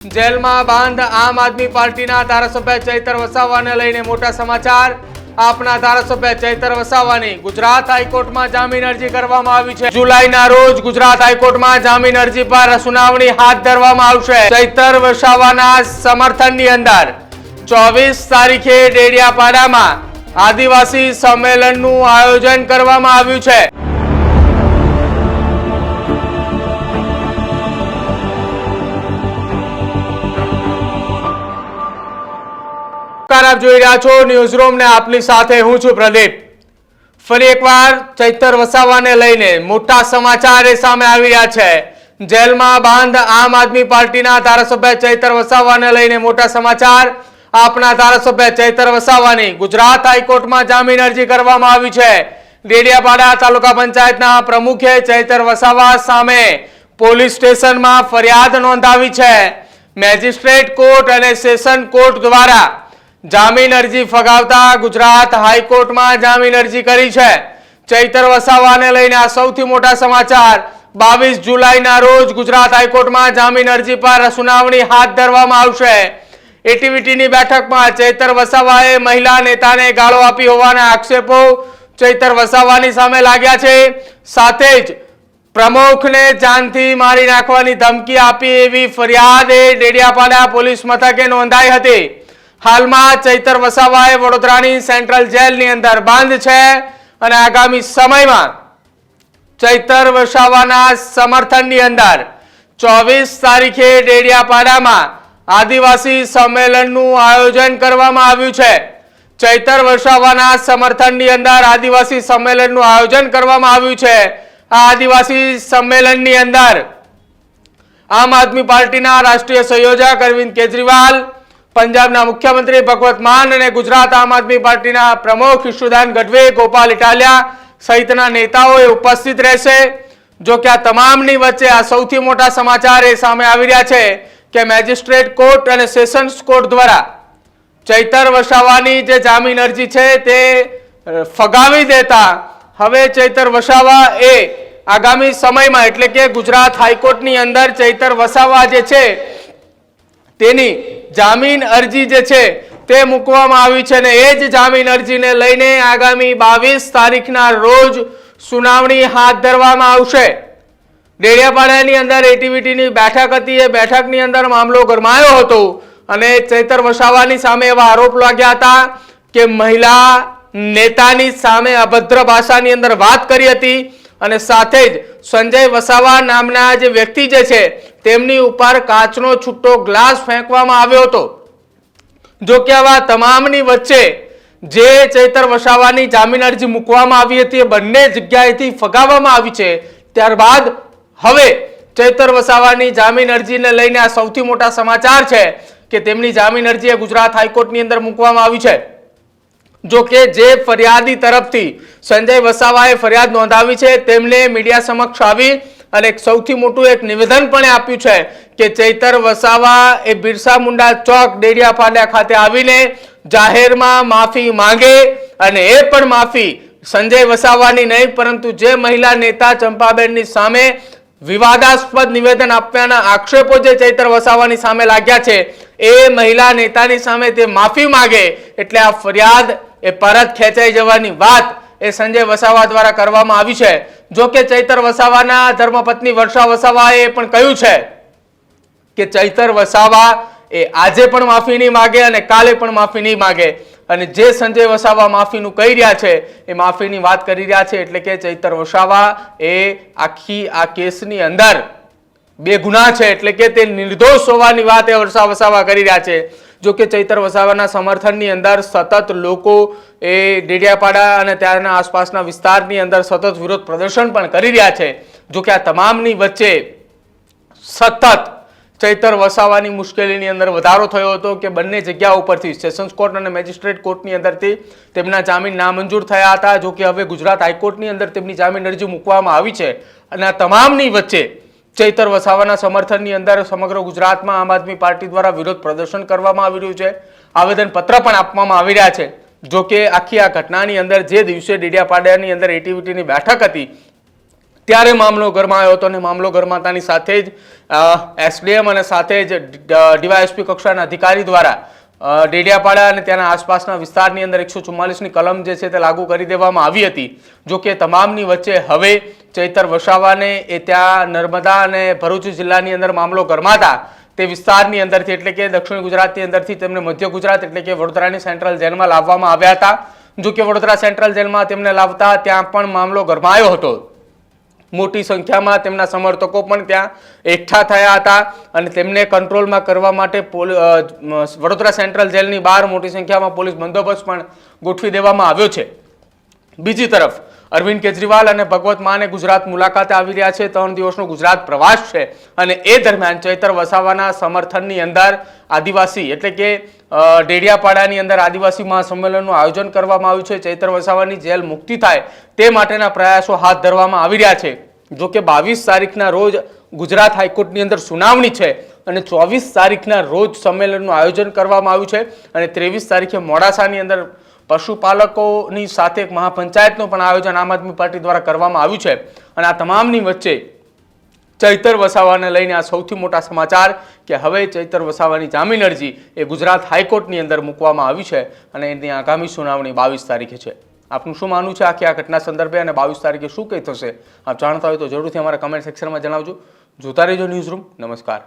જેલમાં બાંધ આમ આદમી પાર્ટીના ધારાસભ્ય ચૈતર વસાવાને લઈને મોટા સમાચાર. આપના ધારાસભ્ય ચૈતર વસાવાની ગુજરાત હાઈકોર્ટમાં જામીન અરજી કરવામાં આવી છે. જુલાઈના રોજ ગુજરાત હાઈકોર્ટમાં જામીન અરજી પર સુનાવણી હાથ ધરવામાં આવશે. ચૈતર વસાવાના સમર્થનની અંદર ચોવીસ તારીખે ડેડિયાપાડામાં આદિવાસી સંમેલનનું આયોજન કરવામાં આવ્યું છે. આપ જોઈ રહ્યા છો ન્યૂઝ રૂમ ને આપની સાથે હું છું પ્રદીપ. ફરી એકવાર ચૈતર વસાવાને લઈને મોટા સમાચાર એ સામે આવી રહ્યા છે. જેલમાં બાંધ આમ આદમી પાર્ટીના ધારાસભ્ય ચૈતર વસાવાને લઈને મોટા સમાચાર. આપના ધારાસભ્ય ચૈતર વસાવાની ગુજરાત હાઈકોર્ટમાં જામીન અરજી કરવામાં આવી છે. ડેડિયાપાડા તાલુકા પંચાયતના પ્રમુખે ચૈતર વસાવા સામે પોલીસ સ્ટેશનમાં ફરિયાદ નોંધાવી છે. મેજિસ્ટ્રેટ કોર્ટ અને સેશન કોર્ટ દ્વારા જામીન અરજી ફગાવતા ગુજરાત હાઈકોર્ટમાં જામીન અરજી કરી છે. ચૈતર વસાવાને લઈને આ સૌથી મોટા સમાચાર. બાવીસ જુલાઈના રોજ ગુજરાત હાઈકોર્ટમાં જામીન અરજી પર સુનાવણી હાથ ધરવામાં આવશે. એટીવીટીની બેઠકમાં ચૈતર વસાવાએ મહિલા નેતાને ગાળો આપી હોવાના આક્ષેપો ચૈતર વસાવાની સામે લાગ્યા છે. સાથે જ પ્રમુખને જાનથી મારી નાખવાની ધમકી આપી એવી ફરિયાદ એ ડેડિયાપાડા પોલીસ મથકે નોંધાઈ હતી. હાલમાં ચૈતર વસાવાએ વડોદરાની સેન્ટ્રલ જેલની અંદર બંધ છે અને આગામી સમયમાં ચૈતર વસાવાના સમર્થનની અંદર ચોવીસ તારીખે ડેડિયાપાડામાં આદિવાસી સંમેલનનું આયોજન કરવામાં આવ્યું છે. ચૈતર વસાવાના સમર્થનની અંદર આદિવાસી સંમેલનનું આયોજન કરવામાં આવ્યું છે. આ આદિવાસી સંમેલનની અંદર આમ આદમી પાર્ટીના રાષ્ટ્રીય સંયોજક અરવિંદ કેજરીવાલ પંજાબના મુખ્યમંત્રી ભગવત માન અને ગુજરાત આમ આદમી પાર્ટીના પ્રમુખ ઈશુદાન ગઢવી ગોપાલ ઇટાલિયા સહિતના નેતાઓએ ઉપસ્થિત રહેશે. જો કે આ તમામની વચ્ચે આ સૌથી મોટા સમાચાર એ સામે આવી રહ્યા છે કે મેજિસ્ટ્રેટ કોર્ટ અને સેશન્સ કોર્ટ દ્વારા ચૈતર વસાવાની જે જામીન અરજી છે તે ફગાવી દેતા હવે ચૈતર વસાવા એ આગામી સમયમાં, એટલે કે ગુજરાત હાઈકોર્ટની અંદર ચૈતર વસાવા જે છે તેની જામીન અરજી જે છે તે મૂકવામાં આવી છે અને એ જ જામીન અરજીને લઈને આગામી બાવીસ તારીખના રોજ સુનાવણી હાથ ધરવામાં આવશે. ડેડિયાપાડાની અંદર એટીવીટીની બેઠક હતી. એ બેઠકની અંદર મામલો ગરમાયો હતો અને ચૈતર વસાવાની સામે એવા આરોપ લાગ્યા હતા કે મહિલા નેતાની સામે અભદ્ર ભાષાની અંદર વાત કરી હતી અને સાથે જ સંજય વસાવા નામના જે વ્યક્તિ જે છે તેમની ઉપર કાચનો છૂટો ગ્લાસ ફેંકવામાં આવ્યો હતો. જો કે આવા તમામની વચ્ચે જે ચૈતર વસાવાની જામીન અરજી મૂકવામાં આવી હતી એ બંને જગ્યાએથી ફગાવવામાં આવી છે. ત્યારબાદ હવે ચૈતર વસાવાની જામીન અરજીને લઈને આ સૌથી મોટા સમાચાર છે કે તેમની જામીન અરજી ગુજરાત હાઈકોર્ટની અંદર મૂકવામાં આવી છે. જો કે જે ફરિયાદી તરફથી સંજય વસાવાએ ફરિયાદ નોંધાવી છે, તેમને મીડિયા સમક્ષ આવી અને એક સૌથી મોટું એક નિવેદન પણ આપ્યું છે કે ચૈતર વસાવા એ બિરસા મુંડા ચોક ડેડિયાપાડા ખાતે આવીને જાહેરમાં માફી માંગે અને એ પણ માફી સંજય વસાવાની નહીં, પરંતુ જે મહિલા નેતા ચંપાબેનની સામે વિવાદાસ્પદ નિવેદન આપવાના આક્ષેપો જે ચૈતર વસાવાની સામે લાગ્યા છે, એ મહિલા નેતાની સામે તે માફી માંગે એટલે આ ફરિયાદ એ પરત ખેંચાઈ જવાની વાત એ સંજય વસાવા દ્વારા કરવામાં આવી છે. જો કે ચૈતર વસાવાના ધર્મપત્ની વર્ષા વસાવાએ પણ કહ્યું છે કે ચૈતર વસાવા એ આજે પણ માફી નહીં માગે અને કાલે પણ માફી નહીં માગે. અને જે સંજય વસાવા માફીનું કહી રહ્યા છે, એ માફીની વાત કરી રહ્યા છે એટલે કે ચૈતર વસાવા એ આખી આ કેસની અંદર બે ગુના છે એટલે કે તે નિર્દોષ હોવાની વાત એ વર્ષા વસાવા કરી રહ્યા છે. જો કે ચૈતર વસાવાના સમર્થનની અંદર સતત લોકો એ ડેડિયાપાડા અને ત્યાંના આસપાસના વિસ્તારની અંદર સતત વિરોધ પ્રદર્શન પણ કરી રહ્યા છે. જો કે આ તમામની વચ્ચે સતત ચૈતર વસાવાની મુશ્કેલીની અંદર વધારો થયો હતો કે બંને જગ્યા ઉપરથી સેશન્સ કોર્ટ અને મેજિસ્ટ્રેટ કોર્ટની અંદરથી તેમના જામીન નામંજૂર થયા હતા. જો કે હવે ગુજરાત હાઈકોર્ટની અંદર તેમની જામીન અરજી મૂકવામાં આવી છે અને આ તમામની વચ્ચે ચૈતર વસાવાના સમર્થનની અંદર સમગ્ર ગુજરાતમાં આમ આદમી પાર્ટી દ્વારા વિરોધ પ્રદર્શન કરવામાં આવી રહ્યું છે. આવેદન પત્ર પણ આપવામાં આવી રહ્યા છે. જો કે આખી આ ઘટનાની અંદર જે દિવસે ડેડિયાપાડાની અંદર એટીવીટીની બેઠક હતી, ત્યારે મામલો ગરમાયો હતો અને મામલો ગરમાતાની સાથે જ એસડીએમ અને સાથે જ ડીવાયએસપી કક્ષાના અધિકારી દ્વારા ડેડિયાપાડા અને ત્યાંના આસપાસના વિસ્તારની અંદર એકસો ચુમ્માલીસની કલમ જે છે તે લાગુ કરી દેવામાં આવી હતી. જો કે તમામની વચ્ચે હવે ચૈતર વસાવાને એ ત્યાં નર્મદા અને ભરૂચ જિલ્લાની અંદર મામલો ગરમાતા તે વિસ્તારની અંદરથી, એટલે કે દક્ષિણ ગુજરાતની અંદરથી તેમને મધ્ય ગુજરાત, એટલે કે વડોદરાની સેન્ટ્રલ જેલમાં લાવવામાં આવ્યા હતા. જો કે વડોદરા સેન્ટ્રલ જેલમાં તેમને લાવતા ત્યાં પણ મામલો ગરમાયો હતો. મોટી સંખ્યામાં તેમના સમર્થકો પણ ત્યાં એકઠા થયા હતા અને તેમને કંટ્રોલમાં કરવા માટે વડોદરા સેન્ટ્રલ જેલની બહાર મોટી સંખ્યામાં પોલીસ બંદોબસ્ત પણ ગોઠવી દેવામાં આવ્યો છે. બીજી તરફ અરવિંદ કેજરીવાલ અને ભગવત માને ગુજરાત મુલાકાતે આવી રહ્યા છે. ત્રણ દિવસનો ગુજરાત પ્રવાસ છે અને એ દરમિયાન ચૈતર વસાવાના સમર્થનની અંદર આદિવાસી એટલે કે ડેડિયાપાડાની અંદર આદિવાસી મહાસંમેલનનું આયોજન કરવામાં આવ્યું છે. ચૈતર વસાવાની જેલ મુક્તિ થાય તે માટેના પ્રયાસો હાથ ધરવામાં આવી રહ્યા છે. જો કે બાવીસ તારીખના રોજ ગુજરાત હાઈકોર્ટની અંદર સુનાવણી છે અને ચોવીસ તારીખના રોજ સંમેલનનું આયોજન કરવામાં આવ્યું છે અને ત્રેવીસ તારીખે મોડાસાની અંદર પશુપાલકોની સાથે એક મહાપંચાયતનું પણ આયોજન આમ આદમી પાર્ટી દ્વારા કરવામાં આવ્યું છે. અને આ તમામની વચ્ચે ચૈતર વસાવાને લઈને આ સૌથી મોટા સમાચાર કે હવે ચૈતર વસાવાની જામીન અરજી એ ગુજરાત હાઈકોર્ટની અંદર મૂકવામાં આવી છે અને એની આગામી સુનાવણી બાવીસ તારીખે છે. આપનું શું માનવું છે આખી આ ઘટના સંદર્ભે અને બાવીસ તારીખે શું કંઈ થશે? આપ જાણતા હોય તો જરૂરથી અમારા કમેન્ટ સેક્શનમાં જણાવજો. જોતા રહેજો ન્યૂઝ રૂમ નમસ્કાર.